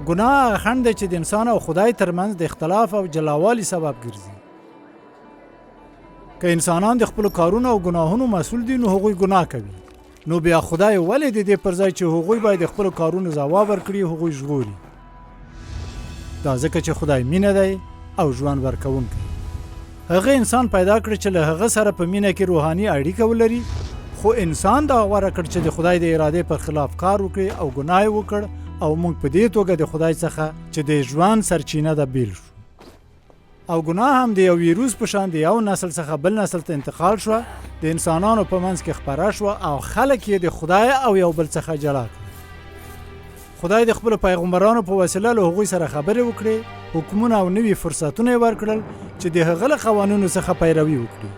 ګناه دی چې د انسان او خدای ترمنځ د اختلاف او جلاوالي سبب ګرځي. که انسانان د خپل کارونو او ګناهونو مسول دي نو هغوی ګناه کوي. نو بیا خدای ولې د دې پر ځای چې هغوی باید خپل کارونو ځواب ورکړي هغوی ژغوري. دا ځکه چې خدای مینه دی او ژوند ورکوونکی. هغه انسان پیدا کړ چې له هغه سره په مینه کې روحاني اړیکه ولري خو انسان دا غوړه کړ چې د خدای د اراده پر خلاف کار وکړي او ګناه وکړ او موږ په دې توګه د خدای څخه چې د ژوند سرچینه ده بیل شو. او ګناه هم د یو ویروس په شان د یو نسل څخه بل نسل ته انتقال شو د انسانانو په منځ کې خپره شو او خلک یې د خدای او یو بل څخه جلا خدای د خپل پیغمبرانو په وسیله له هغوی سره خبرې وکړي حکمونه او نوي فرصتونه ورکړل چې د هغه قوانینو څخه پیروي وکړي.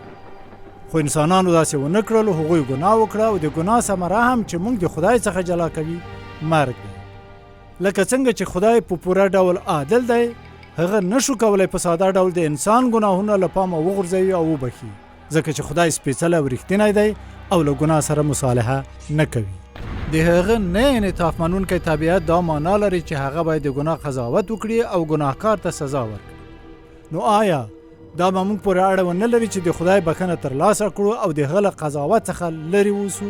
خو انسانانو داسې ونه کړل هغوی ګناه وکړه او د ګناه ثمره هم چې موږ د خدای څخه جلا کوي مرګ لکه څنګه چې خدای په پوره ډول عادل دی هغه نشو کولای په ساده ډول د انسان ګناهونه له پامه وغورځوي او وبخي ځکه چې خدای سپېڅلی او رښتینی دی او له ګناه سره مصالحه نه کوي. د هغه نه انعطاف منونکی طبیعت دا معنا لري چې هغه باید د ګناه قضاوت وکړي او ګناهکار ته سزا ورکړي. نو آیا دا به موږ پورې اړه ونه لري چې د خدای بخښنه ترلاسه کړو او د هغه له قضاوت څخه لرې اوسو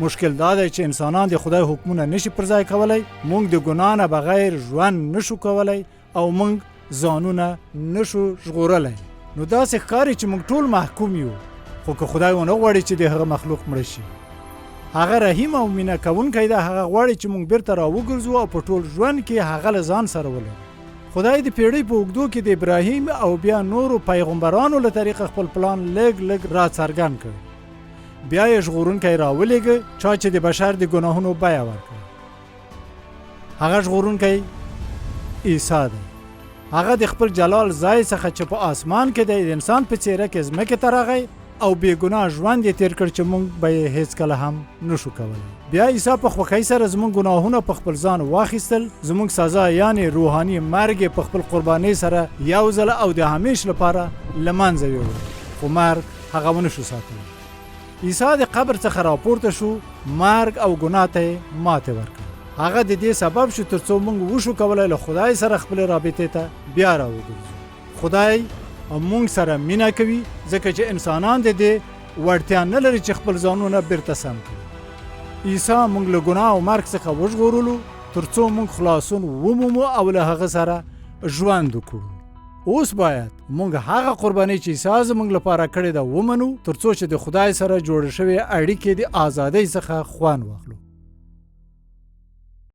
مشکل دا دی چې انسانان د خدای حکمونه نشي پر ځای کولای موږ د ګناه نه بغیر ژوند نشو کولای او موږ ځانونه نشو ژغورلی. نو داسې ښکاري چې موږ ټول محکوم یو خو که خدای ونه غواړي چې د هغه مخلوق مړ شي. هغه رحیم او مینه کوونکی دی هغه غواړي چې موږ بیرته راوګرځو او په ټول ژوند کې هغه له ځان سره ولرو خدای د پیړۍ په اوږدو کې د ابراهیم او بیا نورو پیغمبرانو له طریقه خپل پلان لږ لږ را څرګند کړ بیا یې ژغورونکی راولېږه چا چې د بشر د ګناهونو بیه ورکړ هغه ژغورونکی عیسی دی. هغه د خپل جلال ځای څخه چې په اسمان کې د انسان په څیره کې ځمکې ته راغی او بې ګناه ژوند یې تیر کړ چې موږ به یې هیڅ کله هم نشو کولی بیا عیسی په خوښۍ سره زموږ ګناهونه په خپل ځان واخیستل. زموږ سزا یعنی روحاني مرګ په خپل قربانۍ سره یو ځل او د همیش لپاره لمنځه یوړ خو مرګ هغه ونشو ساتلی عیسی د قبر څخه راپورته شو مرګ او ګناه ته ماته ورکړ هغه د دې سبب شو ترڅو موږ وشو کولای له خدای سره خپل رابطه ته بیا راوګرځو. خدای موږ سره مینا کوي ځکه چې انسانان د دې وړتیا نه لري چې خپل ځانونه بیرته سم کړي. عیسی موږ له ګناه او مرګ څخه وژغورلو ترڅو موږ خلاصون ومومو او له هغه سره ژوند وکړو اوس باید موږ هغه قرباني چې عیسی زموږ لپاره کړې ده ومنو ترڅو چې د خدای سره جوړ شوی اړیکې د ازادۍ څخه خوان واخلو